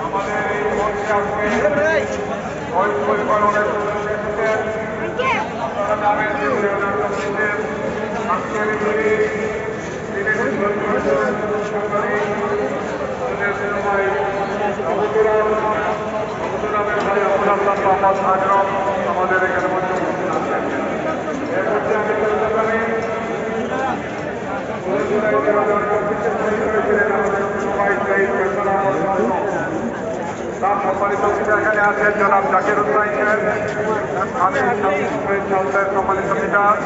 আমাদের এই মঞ্চে আজকে ওই পরিবার অনেক সদস্য এসেছেন আপনারা জানেন যে উনি ওনার সদস্যদের আজকের এই দিনে সরকারি ওদের ভাই আবুদুরাম আবুদুরামের ভাই আবুল আল্লাহ মোহাম্মদ আজরম আমাদের এখানে তার সম্মানিত এখানে আছেন জনাব জাকির হুসাইন আমি সম্মানিত অফিসার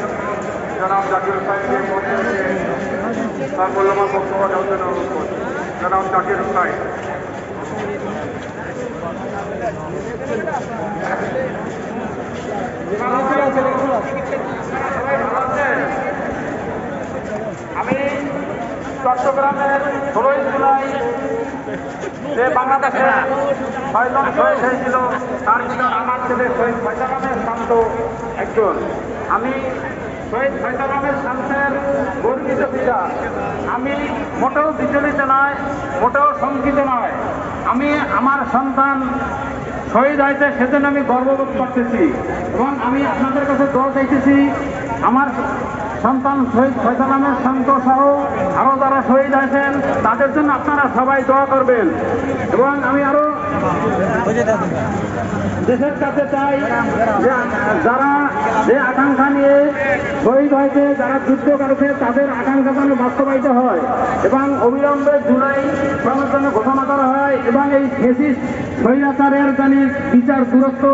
জনাব জাকির হুসাইনকে তার মূল্যবান বক্তব্য দেওয়ার জন্য অনুরোধ আমি চট্টগ্রামের ষোলোই জুলাই যে বাংলাদেশে ছয়জন শহীদ হয়েছিল তার ভিতর আমার ছেলে শহীদ ফয়সালামের শান্ত একজন। আমি শহীদ ফয়সাল আহমেদ শামসের গর্বিত পিতা আমি মোটেও বিচলিত নয়, মোটেও শঙ্কিত নয়। আমি আমার সন্তান শহীদ হয়েছে, সেজন্য আমি গর্ববোধ করতেছি। এবং আমি আপনাদের কাছে দোয়া চাইতেছি, আমার সন্তান শহীদ ফয়সালামের শান্ত সহ আরও যারা শহীদ আছেন তাদের জন্য আপনারা সবাই দোয়া করবেন। এবং আমি আরও দেশের কাছে চাই যারা যে আকাঙ্ক্ষা নিয়ে শহীদ হয়েছে, যারা যুদ্ধ করেছে, তাদের আকাঙ্ক্ষা যেন বাস্তবায়িত হয় এবং অবিলম্বে জুলাই সনের জন্য ঘোষণা করা হয় এবং এই ফেসিস স্বৈরাচারের জানি বিচার দূরত্ব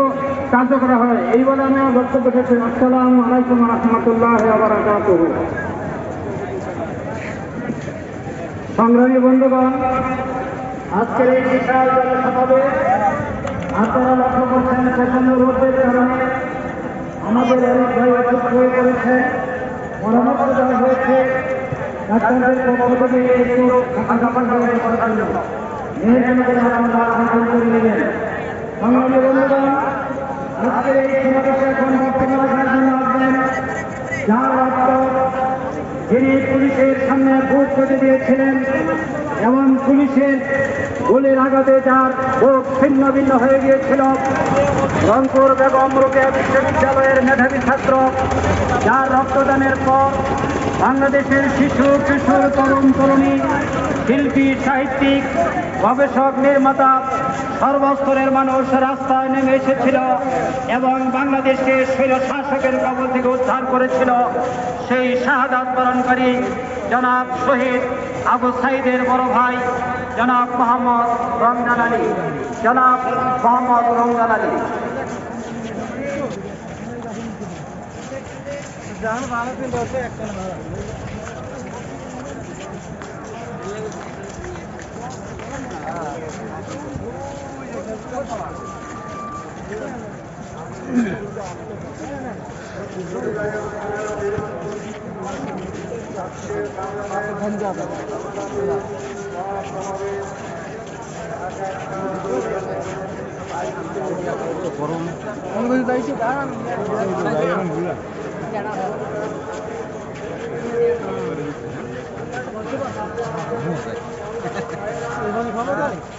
কার্য করা হয়। এই বলে আমি আমার বক্তব্য করি। আসসালামু আলাইকুম রহমতুল্লাহ সংগ্রামী বন্ধুগণ, আজকের এই বিশাল জনসমাবেশ আপনারা লক্ষ্য করছেন প্রচণ্ড রোদের কারণে আমাদের অনেক ভাই অসুস্থ হয়ে পড়েছে। পরামর্শ দেওয়া হয়েছে। ডাক্তারদের পক্ষ থেকে একটু কাছাকাছি হয়ে পড়ার জন্য মেহরবানি করে আপনারা আহ্বান করে নেবেন সংগ্রামী বন্ধুগণ যার যিনি পুলিশের সামনে বুক কেটে দিয়েছিলেন এবং পুলিশের গুলির আঘাতে যার বুক ছিন্ন ভিন্ন হয়ে গিয়েছিল রংপুর বেগম রোকেয়া বিশ্ববিদ্যালয়ের মেধাবী ছাত্র যার রক্তদানের পর বাংলাদেশের শিশু, কিশোর, তরুণ, তরুণী, শিল্পী, সাহিত্যিক, গবেষক, নির্মাতা সর্বস্তরের মানুষ রাস্তায় নেমে এসেছিল এবং বাংলাদেশকে শৈল শাসকের কবল থেকে উদ্ধার করেছিল। সেই শাহাদাত বরণকারী জনাব শহীদ আবু সাইদের বড় ভাই জনাব মোহাম্মদ রমজান আলী। জনাব মোহাম্মদ রমজান আলী। গরম অনেক যাইছে বুঝলাম খবর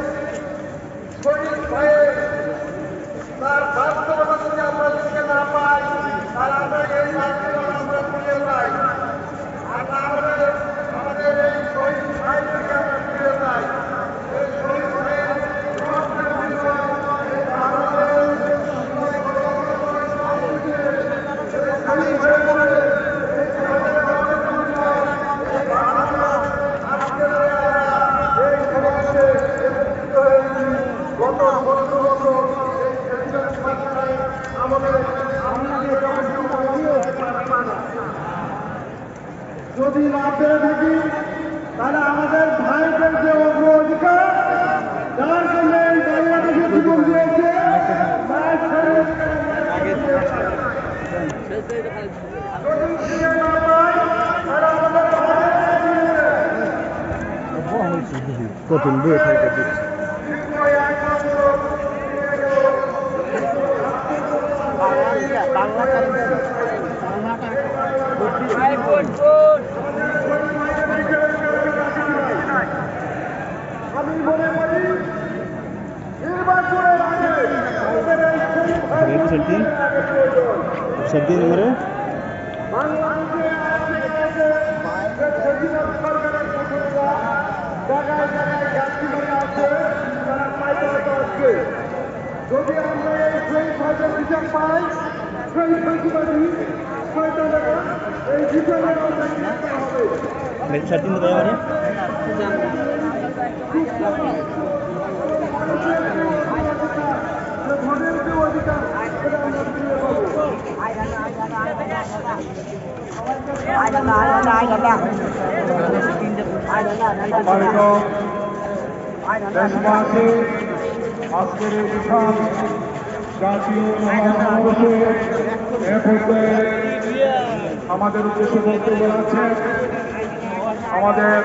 কঠিন বই থাকে দিচ্ছে আমি মনে করি নির্বাচনের আগে আমাদের এই শহীদ ভাইদের সেটি সেটি নম্বরে বাংলাদেশে আজকে যে স্বাধীনতা সরকারের ঘোষণা জায়গায় জায়গায় যাত্রী করে আছে তারা পাইতে হয়তো আজকে যদি আমরা এই শহীদ ভাইদের বিচার পাই শহীদানেরা এই বিচারের আমরা হবে যে অধিকার সেটা দেশবাসী আজকের এই বিশাল জাতীয় মহাসমাবেশে এ পর্যায়ে আমাদের উদ্দেশ্যে বক্তব্য রাখছেন আমাদের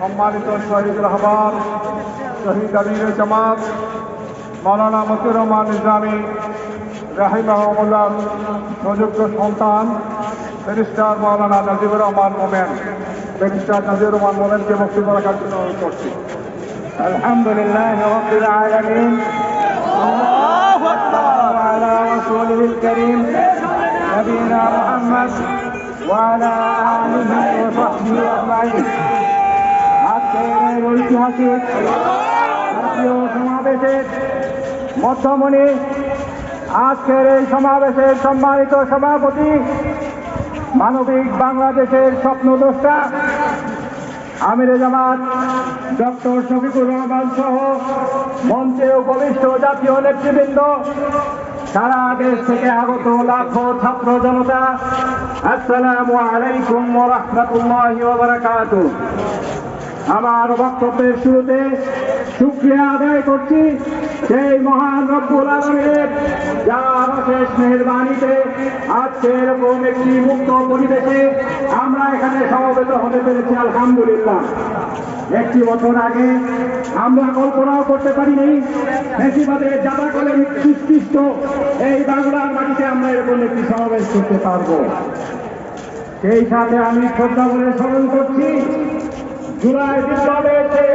সম্মানিত শহীদ রহমান শহীদ আমির জামাত মৌলানা মতিউর রহমান ইসলামী রাহিমাহমুল্লাহ প্রযুক্ত সন্তান ব্যারিস্টার মৌলানা নাজিবুর রহমান মোমেন ব্যারিস্টার নাজিবুর রহমান মোমেনকে বক্তব্য রাখার জন্য অনুরোধ করছি الحمد لله رب العالمين وعلى رسوله الكريم نبينا محمد وعلى آله وصحبه أجمعين আজকের এই ঐতিহাসিক জাতীয় সমাবেশের মধ্যমণি আজকের এই সমাবেশের সম্মানিত সভাপতি, মানবিক বাংলাদেশের স্বপ্নদ্রষ্টা আমিরে জামাত, ডক্টর শফিকুর রহমান সহ মঞ্চে উপবিষ্ট জাতীয় নেতৃবৃন্দ, সারা দেশ থেকে আগত লাখো ছাত্র জনতা, আসসালামু আলাইকুম রহমতুল্লাহ বারাকাত আমার বক্তব্যের শুরুতে শুক্রিয়া আদায় করছি। সেই মহান রব্বুল আলমের যার অশেষ মেহরবানিতে আজকে এরকম একটি মুক্ত পরিবেশে আমরা এখানে সমবেত হতে পেরেছি, আলহামদুলিল্লাহ। একটি বছর আগে আমরা কল্পনাও করতে পারিনি বেশিরভাগের যাতা করে সুস্পৃষ্ট এই বাংলার মাটিতে আমরা এরকম একটি সমাবেশ করতে পারব। সেই সাথে আমি শ্রদ্ধা করে স্মরণ করছি, জুলাই বিপ্লবের সেই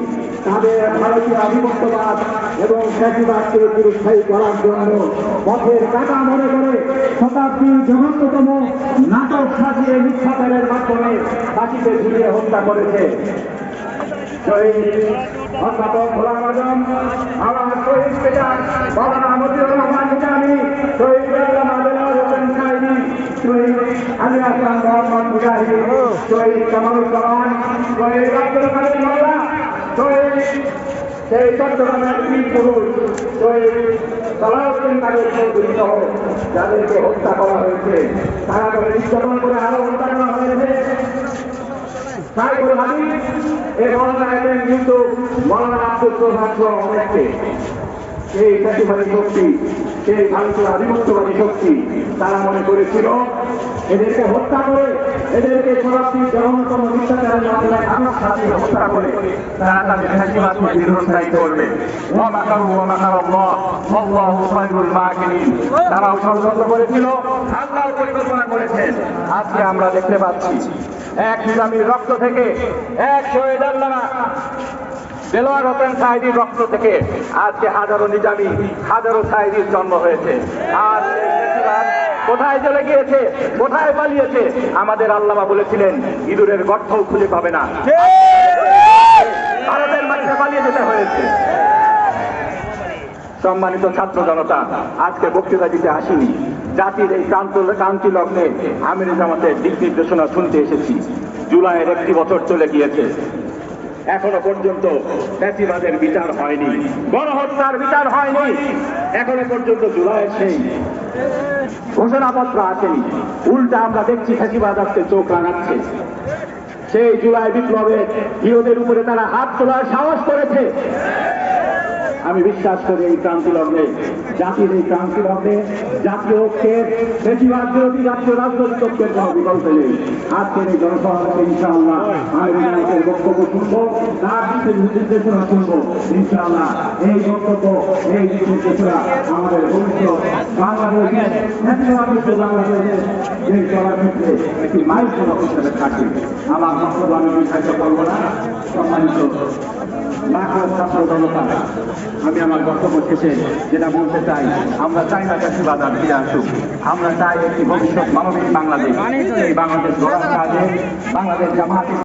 তাদের ভারতীয় আধিপত্যবাদ এবং ফ্যাসিবাদকে চিরস্থায়ী করার জন্য পথের কাটা মনে করে শতাব্দীর জঘন্যতম নাটক সাজিয়ে মিথ্যাচারের মাধ্যমে বাকিতে ঝুলিয়ে হত্যা করেছে। অধ্যাপক গোলাম আজম আমার শহীদ পিতা বাবা শহীদ আসলাম মোহাম্মদ মুজাহিদ, শহীদ কামারুজ্জামান শহীদ আব্দুল কাদের মোল্লা শহীদ সেই চট্টগ্রামের বীর পুরুষ শহীদ সালাউদ্দিন কাদের চৌধুরী সহ যাদেরকে হত্যা করা হয়েছে, তারা করে নির্যাতন করে আরও হত্যা হয়েছে। আধিপত্যবাদী শক্তি, তারা মনে করেছিল এদেরকে হত্যা করে, এদেরকে মামলায় আটক সাজিয়ে হত্যা করে তারা করেছিল আজকে আমরা দেখতে পাচ্ছি, এক নিজামীর রক্ত থেকে এক শহীদ হোসেন সাহেদির রক্ত থেকে আজকে হাজারো নিজামী, হাজারো সাহেদির জন্ম হয়েছে। আর কোথায় চলে গিয়েছে? কোথায় পালিয়েছে? আমাদের আল্লামা বলেছিলেন, ইঁদুরের গর্তও খুঁজে পাবে না। ভারতের মাটিতে পালিয়ে যেতে হয়েছে। সম্মানিত ছাত্র জনতা, আজকে বক্তৃতা দিতে আসিনি। জাতির এই ক্রান্ত ক্রান্তি লগ্নে আমির জামাতের দিক নির্দেশনা শুনতে এসেছি। জুলাইয়ের একটি বছর চলে গিয়েছে। এখনও পর্যন্ত বিচার হয়নি। গণহত্যার বিচার হয়নি। এখনও পর্যন্ত জুলাইয়ের সেই ঘোষণাপত্র আসেনি। উল্টা আমরা দেখছি ফেসিবাদ আসতে চোখ রাঙাচ্ছে। সেই জুলাই বিপ্লবে হিরোদের উপরে তারা হাত তোলার সাহস করেছে। আমি বিশ্বাস করি এই ক্রান্তি লগ্নে জাতির এই ক্রান্তি লগ্নে জাতীয় ঐক্যের বেশিরভাগ বিরোধী জাতীয় রাজনৈতিক ঐক্যের কোনো বিকল্প নেই। আজকের এই জনসভাকে ইনশাআল্লাহ আমি বিনায়কের বক্তব্য শুনব, তার দিকে নির্দেশনা শুনব, ইনশাআল্লাহ। এই বক্তব্য, এই নির্দেশনা আমাদের ভবিষ্যৎ বাংলাদেশের ন্যাশনালিস্ট বাংলাদেশের এই চলাক্ষেত্রে একটি মাইলফলক হিসেবে থাকে আমার বক্তব্য আমি বিস্তারিত করব না। সম্মানিত লাখো ছাত্র জনতা আমি আমার বক্তব্য শেষে যেটা বলতে চাই, আমরা চাই না চাষিবাদ বাজার ফিরে আসুক। আমরা চাই একটি ভবিষ্যৎ মানবিক বাংলাদেশ। বাংলাদেশ বাংলাদেশ জামাত